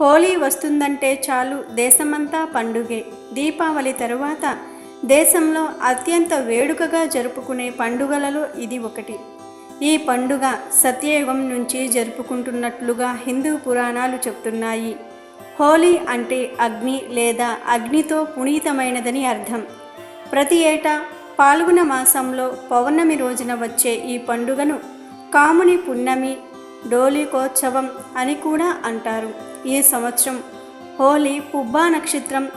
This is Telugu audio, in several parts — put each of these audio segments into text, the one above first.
హోలీ వస్తుందంటే చాలు దేశమంతా పండుగే. దీపావళి తరువాత దేశంలో అత్యంత వేడుకగా జరుపుకునే పండుగలలో ఇది ఒకటి. ఈ పండుగ సత్యయుగం నుంచి జరుపుకుంటున్నట్లుగా హిందూ పురాణాలు చెప్తున్నాయి. హోలీ అంటే అగ్ని లేదా అగ్నితో పునీతమైనదని అర్థం. ప్రతి ఏటా పాల్గొన మాసంలో పౌర్ణమి రోజున వచ్చే ఈ పండుగను కాముని పున్నమి డోలికోత్సవం అని కూడా అంటారు. ఈ సంవత్సరం హోలీ పుబ్బా నక్షత్రం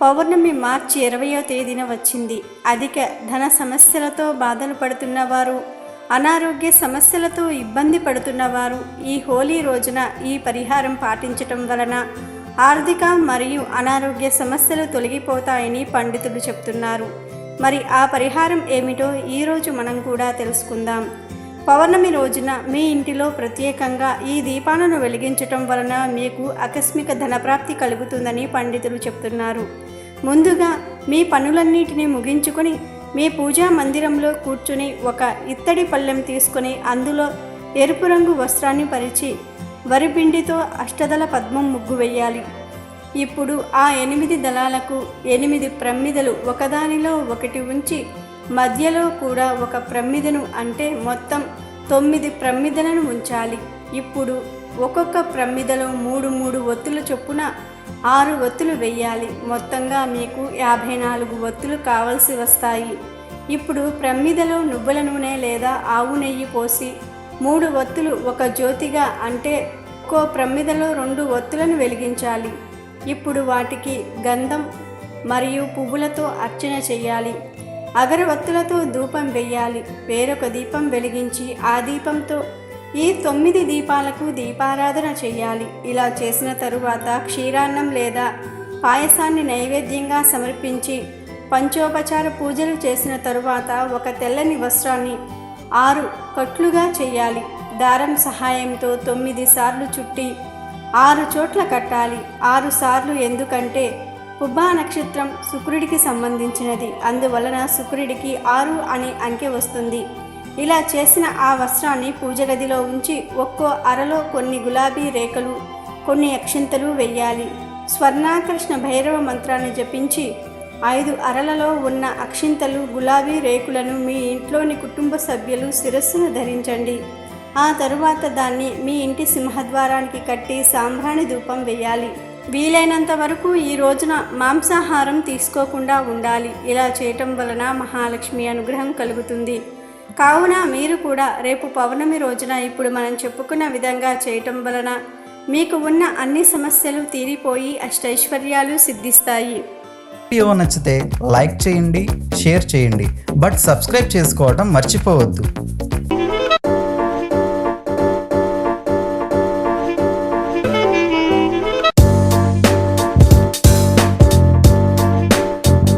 పౌర్ణమి మార్చి ఇరవయో తేదీన వచ్చింది. అధిక ధన సమస్యలతో బాధలు పడుతున్న వారు అనారోగ్య సమస్యలతో ఇబ్బంది పడుతున్నవారు ఈ హోలీ రోజున ఈ పరిహారం పాటించటం వలన ఆర్థిక మరియు అనారోగ్య సమస్యలు తొలగిపోతాయని పండితులు చెప్తున్నారు. మరి ఆ పరిహారం ఏమిటో ఈరోజు మనం కూడా తెలుసుకుందాం. పౌర్ణమి రోజున మీ ఇంటిలో ప్రత్యేకంగా ఈ దీపాలను వెలిగించటం వలన మీకు ఆకస్మిక ధనప్రాప్తి కలుగుతుందని పండితులు చెప్తున్నారు. ముందుగా మీ పనులన్నిటినీ ముగించుకొని మీ పూజా మందిరంలో కూర్చుని ఒక ఇత్తడి పళ్ళెం తీసుకొని అందులో ఎరుపు రంగు వస్త్రాన్ని పరిచి వరిపిండితో అష్టదళ పద్మం ముగ్గు వేయాలి. ఇప్పుడు ఆ ఎనిమిది దళాలకు ఎనిమిది ప్రమ్మిదలు ఒకదానిలో ఒకటి ఉంచి మధ్యలో కూడా ఒక ప్రమిదను అంటే మొత్తం తొమ్మిది ప్రమిదలను ఉంచాలి. ఇప్పుడు ఒక్కొక్క ప్రమిదలో మూడు మూడు ఒత్తుల చొప్పున ఆరు ఒత్తులు వెయ్యాలి. మొత్తంగా మీకు యాభై నాలుగు ఒత్తులు కావలసి వస్తాయి. ఇప్పుడు ప్రమిదలో నువ్వుల నూనె లేదా ఆవు నెయ్యి పోసి మూడు ఒత్తులు ఒక జ్యోతిగా అంటే ఒక్కో ప్రమిదలో రెండు ఒత్తులను వెలిగించాలి. ఇప్పుడు వాటికి గంధం మరియు పువ్వులతో అర్చన చేయాలి. అగరవత్తులతో ధూపం వెయ్యాలి. వేరొక దీపం వెలిగించి ఆ దీపంతో ఈ తొమ్మిది దీపాలకు దీపారాధన చేయాలి ఇలా చేసిన తరువాత క్షీరాన్నం లేదా పాయసాన్ని నైవేద్యంగా సమర్పించి పంచోపచార పూజలు చేసిన తరువాత ఒక తెల్లని వస్త్రాన్ని ఆరు కట్లుగా చేయాలి దారం సహాయంతో తొమ్మిది సార్లు చుట్టి ఆరు చోట్ల కట్టాలి. ఆరు సార్లు ఎందుకంటే పుబ్బా నక్షత్రం శుక్రుడికి సంబంధించినది. అందువలన శుక్రుడికి ఆరు అనే అంకె వస్తుంది. ఇలా చేసిన ఆ వస్త్రాన్ని పూజ గదిలో ఉంచి ఒక్కో అరలో కొన్ని గులాబీ రేఖలు కొన్ని అక్షింతలు వెయ్యాలి. స్వర్ణాకృష్ణ భైరవ మంత్రాన్ని జపించి ఐదు అరలలో ఉన్న అక్షింతలు గులాబీ రేకులను మీ ఇంట్లోని కుటుంబ సభ్యులు శిరస్సును ధరించండి. ఆ తరువాత దాన్ని మీ ఇంటి సింహద్వారానికి కట్టి సాంబ్రాణి ధూపం వేయాలి వీలైనంత వరకు ఈ రోజున మాంసాహారం తీసుకోకుండా ఉండాలి. ఇలా చేయటం వలన మహాలక్ష్మి అనుగ్రహం కలుగుతుంది. కావున మీరు కూడా రేపు పౌర్ణమి రోజున ఇప్పుడు మనం చెప్పుకున్న విధంగా చేయటం వలన మీకు ఉన్న అన్ని సమస్యలు తీరిపోయి అష్టైశ్వర్యాలు సిద్ధిస్తాయి. వీడియో నచ్చితే లైక్ చేయండి షేర్ చేయండి. బట్ సబ్స్క్రైబ్ చేసుకోవడం మర్చిపోవద్దు.